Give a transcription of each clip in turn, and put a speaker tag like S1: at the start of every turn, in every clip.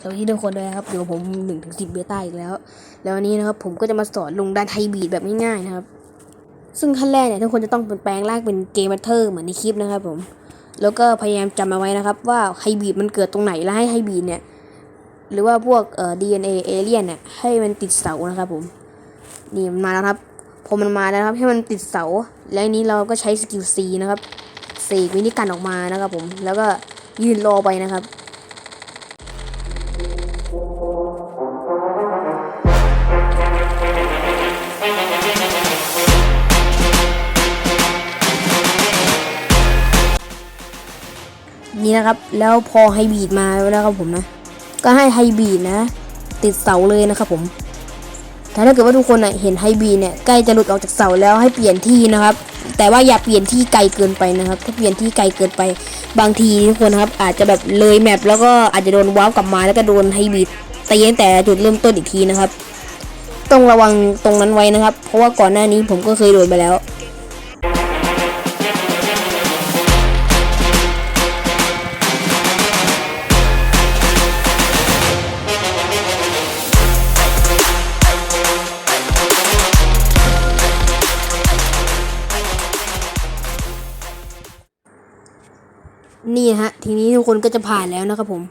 S1: สวัสดีทุกคนด้วยนะครับเดี๋ยวผมหนึ่งถึงสิบเบต้าอีกแล้ว แล้ววันนี้นะครับผมก็จะมาสอนลงดันไทบีดแบบง่ายๆนะครับ ซึ่งขั้นแรกเนี่ยทุกคนจะต้องเป็นแปลงร่างเป็นเกมแมเทอร์เหมือนในคลิปนะครับผม แล้วก็พยายามจำเอาไว้นะครับ ว่าไฮบีดมันเกิดตรงไหนแล้วให้ไฮบีดเนี่ยหรือว่าพวกเอ่อ DNA เอเอเลียนเนี่ยให้มันติดเสานะครับผมนี่มันมาแล้วครับพอมันมาแล้วครับให้มันติดเสา แล้วนี้เราก็ใช้สกิล C นะครับเสกวินิกันออกมานะครับผมแล้วก็ยืนรอไปนะครับ นี่นะครับ แล้วพอไฮบีดมาแล้วครับผมนะ ก็ให้ไฮบีดนะ ติดเสาเลยนะครับผมแต่ถ้าเกิดว่าทุกคนนะเห็นไฮบีเนี่ยใกล้จะหลุดออกจากเสาแล้วให้เปลี่ยนที่นะครับ แต่ว่าอย่าเปลี่ยนที่ไกลเกินไปนะครับ ถ้าเปลี่ยนที่ไกลเกินไป บางทีทุกคนครับ อาจจะแบบเลยแมปแล้วก็อาจจะโดนว้าวกลับมาแล้วก็โดนไฮบีตีตั้งแต่จุดเริ่มต้นอีกทีนะครับ ต้องระวังตรงนั้นไว้นะครับ เพราะว่าก่อนหน้านี้ผมก็เคยโดนไปแล้ว นี่ฮะ ทีนี้ทุกคนก็จะผ่านแล้วนะครับผม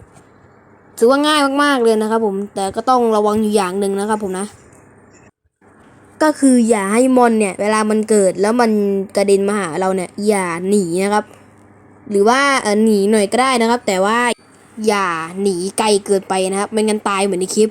S1: ถือว่าง่ายมากๆเลยนะครับผม แต่ก็ต้องระวังอยู่อย่างหนึ่งนะครับผมนะ ก็คืออย่าให้มอนเนี่ย เวลามันเกิดแล้วมันกระเด็นมาหาเราเนี่ย อย่าหนีนะครับ หรือว่าเออหนีหน่อยก็ได้นะครับ แต่ว่าอย่าหนีไกลเกินไปนะครับไม่งั้นตายเหมือนในคลิป